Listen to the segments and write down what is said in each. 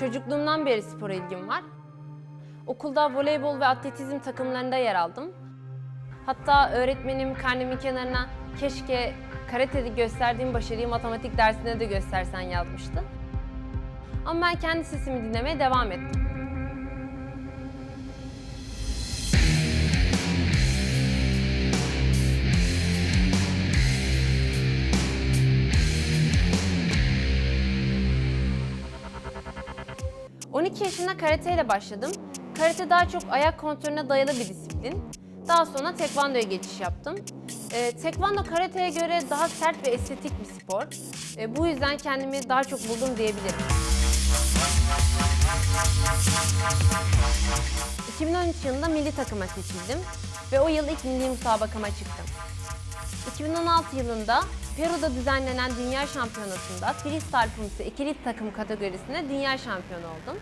Çocukluğumdan beri spora ilgim var. Okulda voleybol ve atletizm takımlarında yer aldım. Hatta öğretmenim karnemin kenarına keşke karatede gösterdiğim başarıyı matematik dersinde de göstersen yazmıştı. Ama ben kendi sesimi dinlemeye devam ettim. ...12 yaşında karateyle başladım. Karate daha çok ayak kontrolüne dayalı bir disiplin. Daha sonra tekvandoya geçiş yaptım. Ee, tekvando karateye göre daha sert ve estetik bir spor. Ee, bu yüzden kendimi daha çok buldum diyebilirim. 2013 yılında milli takıma seçildim ve o yıl ilk milli müsabakama çıktım. 2016 yılında Peru'da düzenlenen Dünya Şampiyonası'nda freestyle pumsi ikili takım kategorisinde dünya şampiyonu oldum.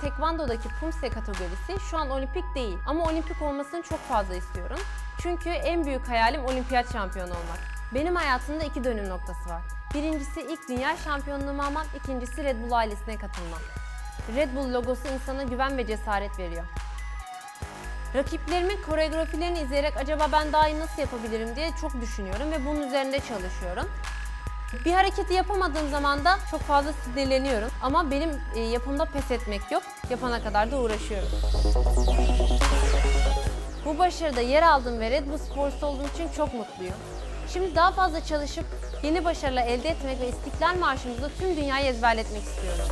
Tekvando'daki Pumse kategorisi şu an olimpik değil ama olimpik olmasını çok fazla istiyorum. Çünkü en büyük hayalim olimpiyat şampiyonu olmak. Benim hayatımda iki dönüm noktası var. Birincisi ilk dünya şampiyonluğumu almak, ikincisi Red Bull ailesine katılmak. Red Bull logosu insana güven ve cesaret veriyor. Rakiplerimin koreografilerini izleyerek acaba ben daha iyi nasıl yapabilirim diye çok düşünüyorum ve bunun üzerinde çalışıyorum. Bir hareketi yapamadığım zaman da çok fazla sinirleniyorum. Ama benim e, yapımda pes etmek yok. Yapana kadar da uğraşıyorum. Bu başarıda yer aldım ve Red Bull sporcusu olduğum için çok mutluyum. Şimdi daha fazla çalışıp yeni başarılar elde etmek ve İstiklal Marşımızı tüm dünyaya ezberletmek istiyorum.